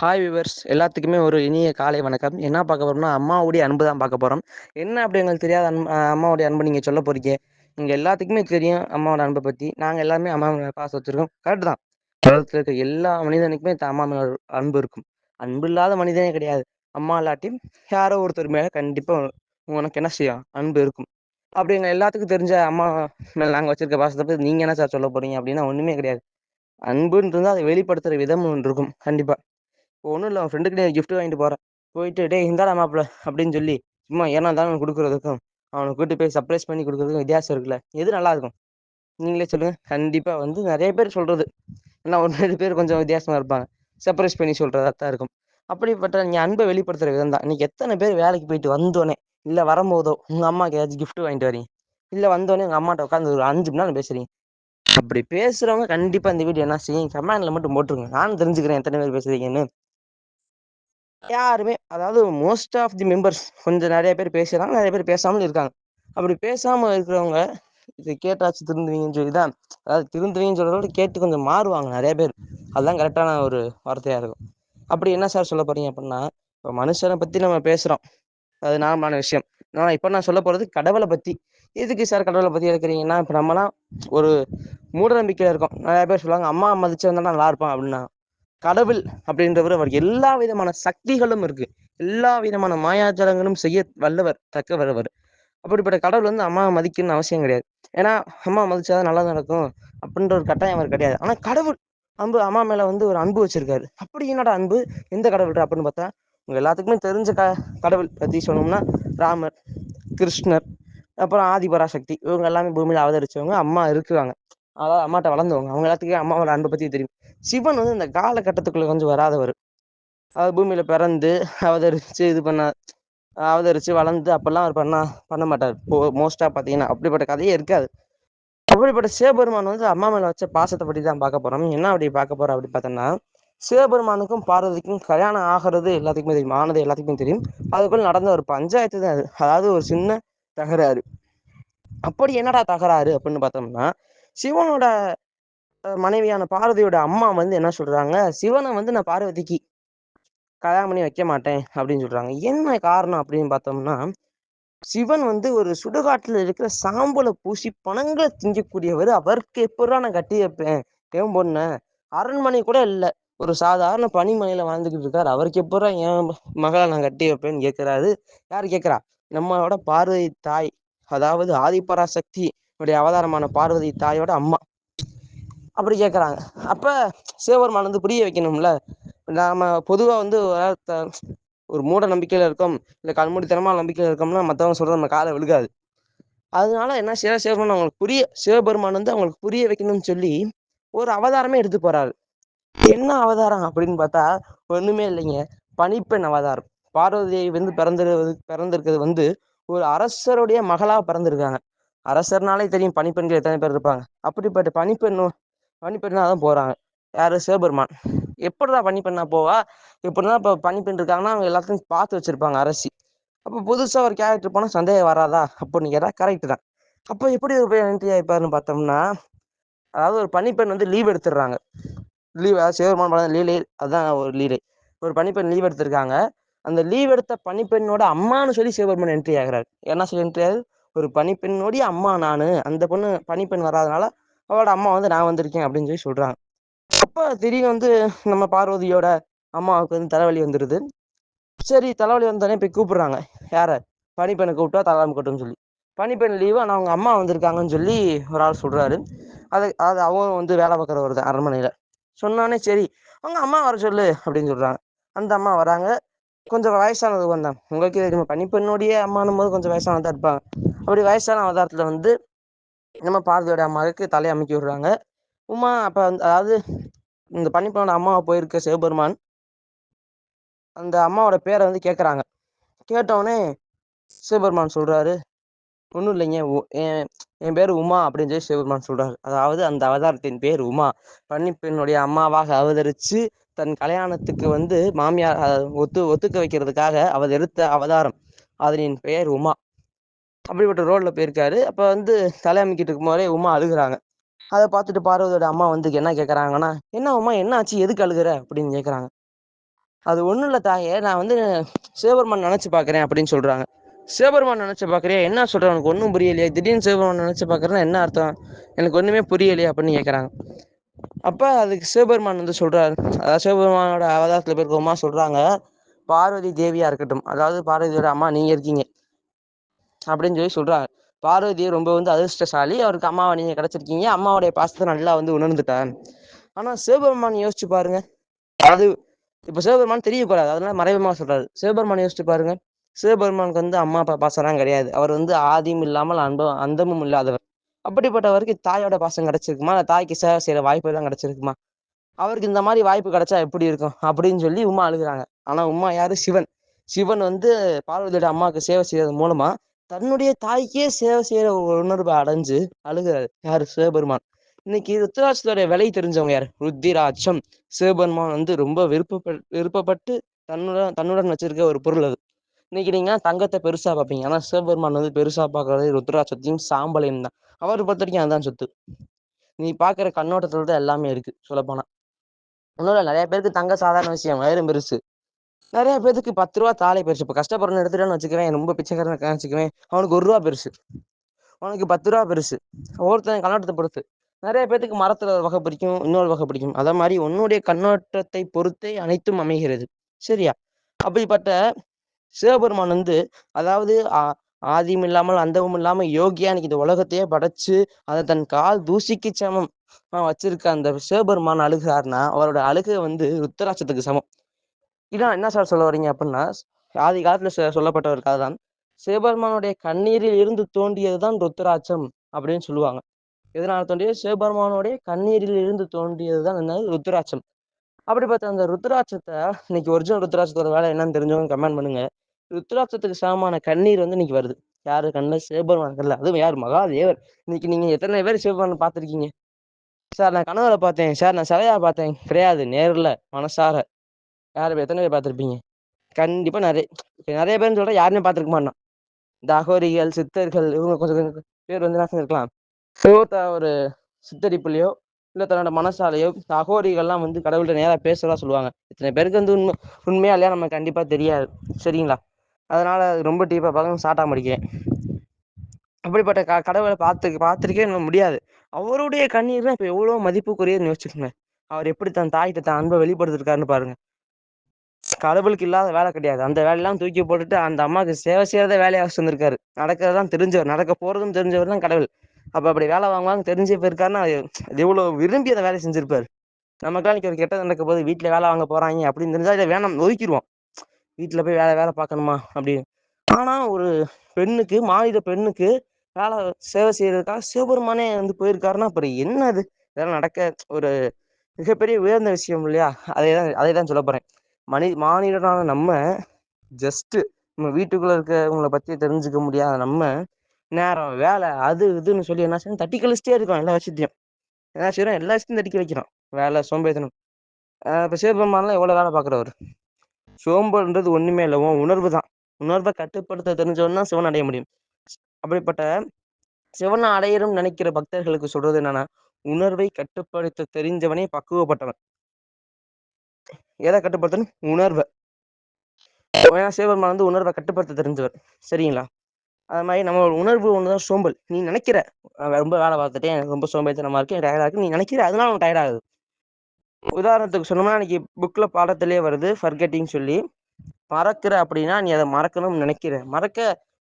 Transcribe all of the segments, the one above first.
Hi viewers எல்லாத்துக்குமே ஒரு இனிய காலை வணக்கம். என்ன பார்க்க போறோம்னா அம்மாவுடைய அன்பு தான் பார்க்க போகிறோம் என்ன அப்படி எங்களுக்கு தெரியாத அன்பு அம்மாவுடைய அன்பு நீங்கள் சொல்ல போறீங்க? நீங்கள் எல்லாத்துக்குமே தெரியும் அம்மாவோட அன்பை பற்றி நாங்கள் எல்லாமே அம்மா பாசம் வச்சுருக்கோம். கரெக்ட் தான். உலகத்தில் இருக்க எல்லா மனிதனுக்குமே அம்மா மேலே அன்பு இருக்கும். அன்பு இல்லாத மனிதனே கிடையாது. அம்மா இல்லாட்டியும் யாரோ ஒருத்தர் மேலே கண்டிப்பாக உனக்கு என்ன செய்யும்? அன்பு இருக்கும். அப்படி எங்கள் எல்லாத்துக்கும் தெரிஞ்ச அம்மா மேலே நாங்கள் வச்சிருக்க பாசத்தை பற்றி நீங்கள் என்ன சார் சொல்ல போறீங்க? அப்படின்னா ஒன்றுமே கிடையாது. அன்புன்றது அதை வெளிப்படுத்துகிற விதம் ஒன்று இருக்கும். கண்டிப்பாக ஒன்றும் இல்லை அவன் ஃப்ரெண்டுக்கிட்டே கிஃப்ட் வாங்கிட்டு போகிறேன் போயிட்டு டே இந்தாடா மாப்பிள அப்படின்னு சொல்லி சும்மா ஏன்னா தானே கொடுக்குறதுக்கும் அவனை கூட்டு போய் சர்ப்ரைஸ் பண்ணி கொடுக்குறதுக்கும் வித்தியாசம் இருக்குல்ல. எது நல்லா இருக்கும்? நீங்களே சொல்லுங்க. கண்டிப்பாக வந்து நிறைய பேர் சொல்கிறது ஏன்னா ஒரு ரெண்டு பேர் கொஞ்சம் வித்தியாசமாக இருப்பாங்க. சர்ப்ரைஸ் பண்ணி சொல்கிறதா தான் இருக்கும். அப்படிப்பட்ட நீ அன்பை வெளிப்படுத்துகிற விதம் தான். இன்னைக்கு எத்தனை பேர் வேலைக்கு போயிட்டு வந்தோடனே இல்லை வரும்போதோ உங்கள் அம்மாவுக்கு ஏதாச்சும் கிஃப்ட் வாங்கிட்டு வரீங்க. இல்லை வந்தோடனே உங்கள் அம்மாட்ட உட்காந்து ஒரு அஞ்சு மணி நேரம் பேசுகிறீங்க அப்படி பேசுகிறவங்க கண்டிப்பாக இந்த வீடியோ என்ன செய்யும்? கமெண்டில் மட்டும் போட்டுருங்க. நானும் தெரிஞ்சுக்கிறேன் எத்தனை பேர் பேசுகிறீங்கன்னு யாருமே அதாவது மோஸ்ட் ஆஃப் தி மெம்பர்ஸ் கொஞ்சம் நிறைய பேர் பேசுறாங்க நிறைய பேர் பேசாமல் இருக்காங்க. அப்படி பேசாமல் இருக்கிறவங்க இது கேட்டாச்சு திருந்துவீங்கன்னு சொல்லி தான் அதாவது திருந்துவீங்கன்னு சொல்கிறத விட கேட்டு கொஞ்சம் மாறுவாங்க நிறைய பேர். அதுதான் கரெக்டான ஒரு வார்த்தையாக இருக்கும். அப்படி என்ன சார் சொல்ல போகிறீங்க அப்படின்னா இப்போ மனுஷனை பற்றி நம்ம பேசுகிறோம் அது நார்மலான விஷயம். ஆனால் இப்போ நான் சொல்ல போகிறது கடவுளை பற்றி எதுக்கு சார் கடவுளை பற்றி எடுக்கிறீங்கன்னா இப்போ நம்மலாம் ஒரு மூட நம்பிக்கையில இருக்கோம். நிறைய பேர் சொல்லுவாங்க அம்மா மதிச்சு வந்தா நல்லா இருப்பான் அப்படின்னா. கடவுள் அப்படின்றவர் அவர் எல்லா விதமான சக்திகளும் இருக்கு. எல்லா விதமான மாயாஜலங்களும் செய்ய வல்லவர் தக்க வல்லவர் அப்படிப்பட்ட கடவுள் வந்து அம்மா மதிக்கணும்னு அவசியம் கிடையாது. ஏன்னா அம்மா மதிச்சாதான் நல்லா நடக்கும் அப்படின்ற ஒரு கட்டாயம் அவர் கிடையாது. ஆனா கடவுள் அன்பு அம்மா மேல வந்து ஒரு அன்பு வச்சிருக்காரு. அப்படி என்னடா அன்பு? எந்த கடவுள் அப்படின்னு பார்த்தா உங்க எல்லாத்துக்குமே தெரிஞ்ச க கடவுள் பத்தி சொல்லணும்னா ராமர் கிருஷ்ணர் அப்புறம் ஆதிபராசக்தி. இவங்க எல்லாமே பூமியில அவதரிச்சவங்க அம்மா இருக்குவாங்க. அதாவது அம்மாட்ட வளர்ந்தவங்க. அவங்க எல்லாத்துக்கும் அம்மாவோட அன்பை பத்தி தெரியும். சிவன் வந்து இந்த காலகட்டத்துக்குள்ள கொஞ்சம் வராதவர். அவர் பூமியில பிறந்து அவதரிச்சு இது பண்ண அவதரிச்சு வளர்ந்து அப்பெல்லாம் அவர் பண்ண பண்ண மாட்டார். மோஸ்டா பாத்தீங்கன்னா அப்படிப்பட்ட கதையே இருக்காது. அப்படிப்பட்ட சிவபெருமான் வந்து அம்மா மேல வச்ச பாசத்தை பற்றி தான் பார்க்க போறோம். என்ன அப்படி பார்க்க போறோம் அப்படி பார்த்தோம்னா சிவபெருமானுக்கும் பார்வதிக்கும் கல்யாணம் ஆகிறது எல்லாத்துக்குமே தெரியும். ஆனது எல்லாத்துக்குமே தெரியும். அதுக்குள்ள நடந்த ஒரு பஞ்சாயத்து தான் அது. அதாவது ஒரு சின்ன தகராறு. அப்படி என்னடா தகராறு அப்படின்னு பார்த்தோம்னா சிவனோட மனைவியான பார்வதியோட அம்மா வந்து என்ன சொல்றாங்க? சிவனை வந்து நான் பார்வதிக்கு கல்யாணம் பண்ணி வைக்க மாட்டேன் அப்படின்னு சொல்றாங்க. என்ன காரணம் அப்படின்னு பார்த்தோம்னா சிவன் வந்து ஒரு சுடுகாட்டுல இருக்கிற சாம்பலை பூசி பணங்களை திங்கக்கூடியவர். அவருக்கு எப்படா நான் கட்டி வைப்பேன்? ஏன் பொண்ணு? அரண்மனை கூட இல்லை. ஒரு சாதாரண பனிமனையில வாழ்ந்துகிட்டு இருக்காரு. அவருக்கு எப்படா என் மகளை நான் கட்டி வைப்பேன்னு கேட்கிறாரு யார் கேட்கிறா நம்மளோட பார்வதி தாய். அதாவது ஆதிபராசக்தி உடைய அவதாரமான பார்வதி தாயோட அம்மா. அப்படி கேட்குறாங்க அப்போ சிவபெருமான் வந்து புரிய வைக்கணும்ல. நாம் பொதுவாக வந்து ஒரு மூட நம்பிக்கையில் இருக்கோம் இல்லை கண்மூடித்தனமாக நம்பிக்கையில் இருக்கோம்னா மற்றவங்க சொல்கிறது நம்ம காலை விழுகாது. அதனால என்ன சிவ சிவபெருமான் அவங்களுக்கு புரிய சிவபெருமான் வந்து அவங்களுக்கு புரிய வைக்கணும்னு சொல்லி ஒரு அவதாரமே எடுத்து போறாரு. என்ன அவதாரம் அப்படின்னு பார்த்தா ஒண்ணுமே இல்லைங்க. பனிப்பெண் அவதாரம். பார்வதியை வந்து பிறந்திருவது பிறந்திருக்கிறது வந்து ஒரு அரசருடைய மகளா பிறந்திருக்காங்க. அரசர்னாலே தெரியும் பனிப்பெண்கள் எத்தனை பேர் இருப்பாங்க. அப்படிப்பட்ட பனிப்பெண் பனிப்பெண்ணா தான் போகிறாங்க யார்? சிவபெருமான். எப்படிதான் பனிப்பெண்ணா போவா? இப்படிதான் இப்போ பனிப்பெண் இருக்காங்கன்னா அவங்க எல்லாத்தையும் பார்த்து வச்சுருப்பாங்க அரசி. அப்போ புதுசாக ஒரு கேரக்டர் போனால் சந்தேகம் வராதா? அப்படின்னு கேட்டால் கரெக்ட் தான். அப்போ எப்படி ஒரு போய் என்ட்ரி ஆகிப்பாருன்னு பார்த்தோம்னா அதாவது ஒரு பனிப்பெண் வந்து லீவ் எடுத்துடுறாங்க. லீவ் அதாவது சிவபெருமான் படம் லீலே அதுதான் ஒரு லீலை. ஒரு பனிப்பெண் லீவ் எடுத்திருக்காங்க. அந்த லீவ் எடுத்த பனிப்பெண்ணோட அம்மான்னு சொல்லி சிவபெருமான் என்ட்ரி ஆகிறாரு. என்ன சொல்லி என்ட்ரி ஆகுது? ஒரு பனிப்பெண்ணோடைய அம்மா நான். அந்த பொண்ணு பனிப்பெண் வராதனால அவளோட அம்மா வந்து நான் வந்திருக்கேன் அப்படின்னு சொல்லி சொல்றாங்க. அப்போ திடீர்னு வந்து நம்ம பார்வதியோட அம்மாவுக்கு வந்து தலைவலி வந்துடுது சரி தலைவலி வந்தோடனே போய் கூப்பிடுறாங்க. யார? பனிப்பெண்ணை கூப்பிட்டா தலைவலி கட்டும்னு சொல்லி. பனிப்பெண் லீவு ஆனால் அவங்க அம்மா வந்திருக்காங்கன்னு சொல்லி ஒரு ஆள் சொல்கிறாரு அது அது அவங்க வந்து வேலை பார்க்குறவர் தான் அரண்மனையில். சொன்னானே சரி அவங்க அம்மா வர சொல்லு அப்படின்னு சொல்கிறாங்க அந்த அம்மா வராங்க. கொஞ்சம் வயசானது வந்தான். உங்களுக்கு தெரியுமா? பனிப்பெண்ணுடைய அம்மானும் போது கொஞ்சம் வயசானதாக இருப்பாங்க. அப்படி வயசான அவதாரத்தில் வந்து நம்ம பார்வதியோட அம்மாவுக்கு தலையை அமைக்கி விடுறாங்க. உமா அப்ப வந்து அதாவது இந்த பனிப்பெண்ணோட அம்மாவை போயிருக்க சிவபெருமான் அந்த அம்மாவோட பேரை வந்து கேட்குறாங்க கேட்டவுடனே சிவபெருமான் சொல்றாரு ஒன்றும் இல்லைங்க என் என் பேர் உமா அப்படின்னு சொல்லி சிவபெருமான் சொல்றாரு. அதாவது அந்த அவதாரத்தின் பேர் உமா. பன்னிப்பெண்ணுடைய அம்மாவாக அவதரித்து தன் கல்யாணத்துக்கு வந்து மாமியார் ஒத்து ஒத்துக்க வைக்கிறதுக்காக அவதரித்த அவதாரம். அதனின் பெயர் உமா. அப்படிப்பட்ட ரோல்ல போயிருக்காரு. அப்போ வந்து தலையமைக்கிட்டு இருக்கும்போதே உமா அழுகுறாங்க. அதை பார்த்துட்டு பார்வதியோட அம்மா வந்து என்ன கேட்குறாங்கன்னா என்ன உமா என்ன ஆச்சு? எதுக்கு அழுகுற? அப்படின்னு கேட்குறாங்க அது ஒன்றும் இல்லை தாயே நான் வந்து சிவபெருமான் நினச்சி பார்க்குறேன் அப்படின்னு சொல்கிறாங்க சிவபெருமான் நினச்சி பார்க்குறியா என்ன சொல்கிறேன் உனக்கு ஒன்றும் புரியலையே? திடீர்னு சிவபெருமான் நினச்சி பார்க்குறேன்னா என்ன அர்த்தம்? எனக்கு ஒன்றுமே புரியலையே அப்படின்னு கேட்குறாங்க அப்போ அதுக்கு சிவபெருமான் வந்து சொல்கிறார் அதாவது சிவபெருமானோட அவதாரத்தில் போயிருக்கோமா சொல்கிறாங்க பார்வதி தேவியாக இருக்கட்டும். அதாவது பார்வதியோட அம்மா நீங்கள் இருக்கீங்க. அப்படின்னு சொல்லி சொல்கிறாங்க பார்வதி ரொம்ப வந்து அதிர்ஷ்டசாலி. அவருக்கு அம்மாவை நீங்கள் கிடச்சிருக்கீங்க. அம்மாவுடைய பாசத்தை நல்லா வந்து உணர்ந்துட்டேன் ஆனால் சிவபெருமான் யோசிச்சு பாருங்க. அது இப்போ சிவபெருமான் தெரியக்கூடாது அதனால மறைமுகமாக சொல்றாரு. சிவபெருமான் யோசிச்சு பாருங்க. சிவபெருமானுக்கு வந்து அம்மா அப்பா பாசம்லாம் கிடையாது. அவர் வந்து ஆதியும் இல்லாமல் அன்பம் அந்தமும் இல்லாதவர். அப்படிப்பட்டவருக்கு தாயோட பாசம் கிடைச்சிருக்குமா? இல்லை தாய்க்கு சேவை செய்யற வாய்ப்பு எல்லாம் கிடைச்சிருக்குமா? அவருக்கு இந்த மாதிரி வாய்ப்பு கிடைச்சா எப்படி இருக்கும்? அப்படின்னு சொல்லி உமா அழுகுறாங்க. ஆனா உமா யாரு? சிவன். சிவன் வந்து பார்வதியோட அம்மாவுக்கு சேவை செய்யறது மூலமா தன்னுடைய தாய்க்கே சேவை செய்யற ஒரு உணர்வை அடைஞ்சு அழுகிறாரு. யாரு? சிவபெருமான். இன்னைக்கு ருத்ராட்சத்தோட விலை தெரிஞ்சவங்க யார்? ருத்திராட்சம் சிவபெருமான் வந்து ரொம்ப விருப்பப்பட்டு விருப்பப்பட்டு தன்னுடன் தன்னுடன் வச்சிருக்க ஒரு பொருள் அது. இன்னைக்கு நீங்க தங்கத்தை பெருசா பார்ப்பீங்க. ஆனா சிவபெருமான் வந்து பெருசா பார்க்கறது ருத்ராட்சத்தையும் சாம்பலையும் தான். அவர் பொறுத்த வரைக்கும் அதுதான் சொத்து. நீ பாக்குற கண்ணோட்டத்துல தான் எல்லாமே இருக்கு சொல்லப்போனா. ஒன்றும் நிறைய பேருக்கு தங்க சாதாரண விஷயம் வயிறும் பெருசு. நிறைய பேருக்கு பத்து ரூபா தாலை பெருசு இப்போ கஷ்டப்படுறன்னு எடுத்துட்டான்னு வச்சுக்குவேன் ரொம்ப பிச்சைக்காரன் வச்சுக்குவேன் அவனுக்கு ஒரு ரூபா பெருசு அவனுக்கு பத்து ரூபா பெருசு ஒவ்வொருத்தன் கண்ணோட்டத்தை பொறுத்து. நிறைய பேத்துக்கு மரத்துல வகை பிடிக்கும் இன்னொரு வகை பிடிக்கும். அதே மாதிரி உன்னுடைய கண்ணோட்டத்தை பொறுத்தே அனைத்தும் அமைகிறது. சரியா? அப்படிப்பட்ட சிவபெருமான் வந்து அதாவது ஆதியும் இல்லாமல் அந்தமும் இல்லாமல் யோகியா இந்த உலகத்தையே படைச்சு அதை தன் கால் தூசிக்கு சமம். வச்சிருக்க அந்த சிவபெருமான் அழுகிறாருன்னா அவரோட அழுகை வந்து ருத்தராட்சத்துக்கு சமம். இதான் என்ன சார் சொல்ல வரீங்க அப்படின்னா ஆதி காலத்துல சொல்லப்பட்ட ஒரு கதை தான். சிவபெருமானுடைய கண்ணீரில் இருந்து தோண்டியதுதான் ருத்ராட்சம் அப்படின்னு சொல்லுவாங்க. எதனால தோண்டியது சிவபெருமானுடைய கண்ணீரில் இருந்து தோண்டியதுதான் என்ன ருத்ராட்சம். அப்படி பார்த்தா அந்த ருத்ராட்சத்தை இன்னைக்கு ஒரிஜினல் ருத்ராட்சத்தோட வேலை என்னன்னு தெரிஞ்சவங்க கமெண்ட் பண்ணுங்க. ருத்ராட்சத்துக்கு சமமான கண்ணீர் வந்து இன்னைக்கு வருது. யாரு கண்ணு? சிவபெருமான் கல்ல அதுவும் யார்? மகாதேவர். இன்னைக்கு நீங்க எத்தனை பேர் சிவபெருமான் பார்த்துருக்கீங்க? சார் நான் கனவுல பார்த்தேன். சார் நான் சிலையா பார்த்தேன். கிடையாது. நேரில் மனசார. யார் எத்தனை பேர் பார்த்துருப்பீங்க? கண்டிப்பாக நிறைய நிறைய பேர் சொல்கிறேன் யாருமே பார்த்துருக்க மாட்டான் இந்த அகோரிகள் சித்தர்கள் இவங்க கொஞ்சம் பேர் வந்து என்ன இருக்கலாம் ஒரு சித்தரிப்புலையோ இல்லை தன்னோட மனசாலையோ அகோரிகள்லாம் வந்து கடவுள்கிட்ட நேராக பேசுகிறதா சொல்லுவாங்க. இத்தனை பேருக்கு வந்து உண்மை உண்மையா இல்லையா நம்ம கண்டிப்பாக தெரியாது. சரிங்களா? அதனால் ரொம்ப டீப்பாக பார்க்க சாட்டா முடிக்கிறேன் அப்படிப்பட்ட க கடவுளை பார்த்து பார்த்துருக்கே முடியாது. அவருடைய கண்ணீர் தான் இப்போ எவ்வளோ மதிப்புக்குரியதுன்னு யோசிச்சுக்கோங்க அவர் எப்படி தன் தாய்கிட்ட தன் அன்பை வெளிப்படுத்திருக்காருன்னு பாருங்க. கடவுளுக்கு இல்லாத வேலை கிடையாது. அந்த வேலையெல்லாம் தூக்கி போட்டுட்டு அந்த அம்மாவுக்கு சேவை செய்யறத வேலையாக வச்சிருந்திருக்காரு நடக்கிறதான் தெரிஞ்சவர். நடக்க போறதும் தெரிஞ்சவர் தான் கடவுள். அப்ப அப்படி வேலை வாங்குவாங்க தெரிஞ்சு போயிருக்காருன்னா அது எவ்வளவு விரும்பி அந்த வேலையை செஞ்சிருப்பாரு. நமக்கெல்லாம் இன்னைக்கு ஒரு கெட்டது நடக்க போது வீட்டுல வேலை வாங்க போறாங்க அப்படின்னு தெரிஞ்சா இதை வேணாம் ஒதுக்கிடுவோம் வீட்டுல போய் வேலை வேலை பார்க்கணுமா அப்படின்னு ஆனா ஒரு பெண்ணுக்கு மாநில பெண்ணுக்கு வேலை சேவை செய்யறதுக்காக சிவபெருமானே வந்து போயிருக்காருன்னா அப்புறம் என்ன அது இதெல்லாம் நடக்க ஒரு மிகப்பெரிய உயர்ந்த விஷயம் இல்லையா? அதே தான் அதே தான் சொல்ல போறேன். மனி மானிடனான நம்ம ஜஸ்ட்டு நம்ம வீட்டுக்குள்ளே இருக்கிறவங்களை பற்றி தெரிஞ்சுக்க முடியாத நம்ம நேரம் வேலை அது இதுன்னு சொல்லி என்ன செய்யணும்? தட்டி கழிச்சிட்டே இருக்கோம் எல்லா விஷயத்தையும். என்ன செய்யறோம்? எல்லா விஷயத்தையும் தட்டி வைக்கிறோம். வேலை சோம்பேத்தனம் இப்போ சிவபெருமான்லாம் எவ்வளோ வேலை பார்க்குறவர்? சோம்பல்ன்றது ஒன்றுமே இல்லை. உன் உணர்வு தான். உணர்வை கட்டுப்படுத்த தெரிஞ்சவன் தான் சிவன் அடைய முடியும். அப்படிப்பட்ட சிவனை அடையணும்னு நினைக்கிற பக்தர்களுக்கு சொல்றது என்னன்னா உணர்வை கட்டுப்படுத்த தெரிஞ்சவனே பக்குவப்பட்டவன். எதை கட்டுப்படுத்தணும்? உணர்வை. ஏன்னா சிவபெருமான் வந்து உணர்வை கட்டுப்படுத்த தெரிஞ்சவர். சரிங்களா? அது மாதிரி நம்ம உணர்வு ஒண்ணுதான் சோம்பல். நீ நினைக்கிற. ரொம்ப வேலை பார்த்துட்டேன் எனக்கு ரொம்ப சோம்பேறித்தனமா இருக்கு டயர்டா இருக்கு. நீ நினைக்கிற அதனால உனக்கு டயர்ட் ஆகுது. உதாரணத்துக்கு சொன்னோம்னா இன்னைக்கு புக்ல பாடத்திலே வருது ஃபர்கெட்டிங் சொல்லி மறக்கிற அப்படின்னா நீ அதை மறக்கணும்னு நினைக்கிற. மறக்க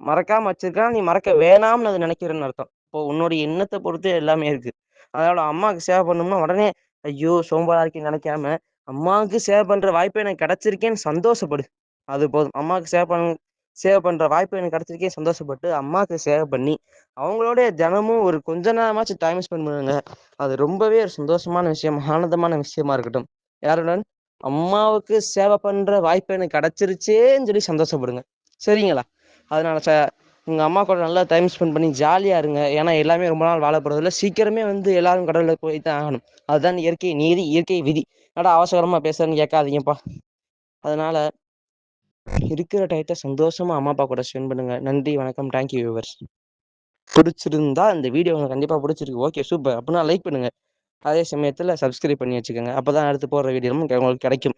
மறக்காம வச்சிருக்கா நீ மறக்க வேணாம்னு அதை நினைக்கிறேன்னு அர்த்தம். இப்போ உன்னுடைய எண்ணத்தை பொறுத்து எல்லாமே இருக்கு. அதோட அம்மாவுக்கு சேவை பண்ணோம்னா உடனே ஐயோ சோம்பலா இருக்கேன்னு நினைக்காம அம்மாவுக்கு சேவை பண்ணுற வாய்ப்பு எனக்கு கிடைச்சிருக்கேன்னு சந்தோஷப்படு. அது போதும். அம்மாவுக்கு சேவை பண்ண சேவை பண்ணுற வாய்ப்பு எனக்கு கிடச்சிருக்கே சந்தோஷப்பட்டு அம்மாவுக்கு சேவை பண்ணி அவங்களோட தினமும் ஒரு கொஞ்ச நேரமாச்சும் டைம் ஸ்பெண்ட் பண்ணுங்க. அது ரொம்பவே ஒரு சந்தோஷமான விஷயம் ஆனந்தமான விஷயமா இருக்கட்டும். யாருடன்? அம்மாவுக்கு சேவை பண்ணுற வாய்ப்பு எனக்கு கிடச்சிருச்சேன்னு சொல்லி சந்தோஷப்படுங்க. சரிங்களா? அதனால ச உங்கள் அம்மா கூட நல்லா டைம் ஸ்பெண்ட் பண்ணி ஜாலியாக இருங்க. ஏன்னா எல்லாமே ரொம்ப நாள் வாழ போகிறதில்ல சீக்கிரமே வந்து எல்லாரும் கடலில் போய் தான் ஆகணும். அதுதான் இயற்கை நீதி இயற்கை விதி. என்னடா அவசரமாக பேசுறேன்னு கேட்காதீங்கப்பா. அதனால் இருக்கிற டயத்தை சந்தோஷமாக அம்மா அப்பா கூட ஸ்பெண்ட் பண்ணுங்கள் நன்றி வணக்கம். தேங்க்யூ வியூவர்ஸ் பிடிச்சிருந்தா இந்த வீடியோ உங்களுக்கு கண்டிப்பாக பிடிச்சிருக்கு. ஓகே சூப்பர் அப்படின்னா லைக் பண்ணுங்கள் அதே சமயத்தில் சப்ஸ்கிரைப் பண்ணி வச்சுக்கோங்க. அப்பதான் அடுத்து போடுற வீடியோ உங்களுக்கு கிடைக்கும்.